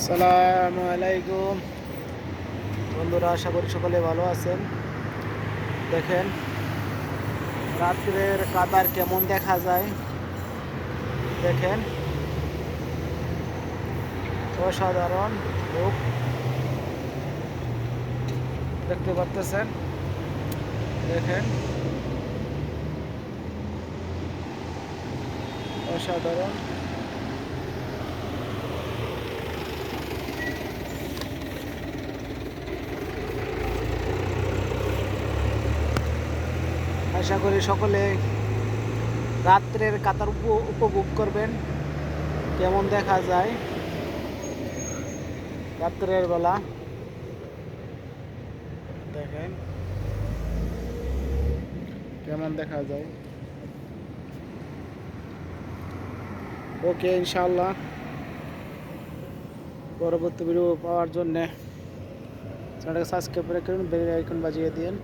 আসসালামু আলাইকুম। বন্ধুরা, আশা করি সকলে ভালো আছেন। দেখেন, রাত্রের কাতার কেমন দেখা যায়? দেখেন, অসাধারণ রূপ। দেখতে পারতেছেন? দেখেন, অসাধারণ। আশা করি সকলে রাত্রের কাতার উপ- উপভোগ করবেন। কেমন দেখা যায়? রাত্রের বেলা। দেখেন। কেমন দেখা যায়? ওকে ইনশাল্লাহ পরবর্তী ভিডিও পাওয়ার জন্যে চ্যানেলটাকে সাবস্ক্রাইব করে করুন বেল আইকন বাজিয়ে দিন।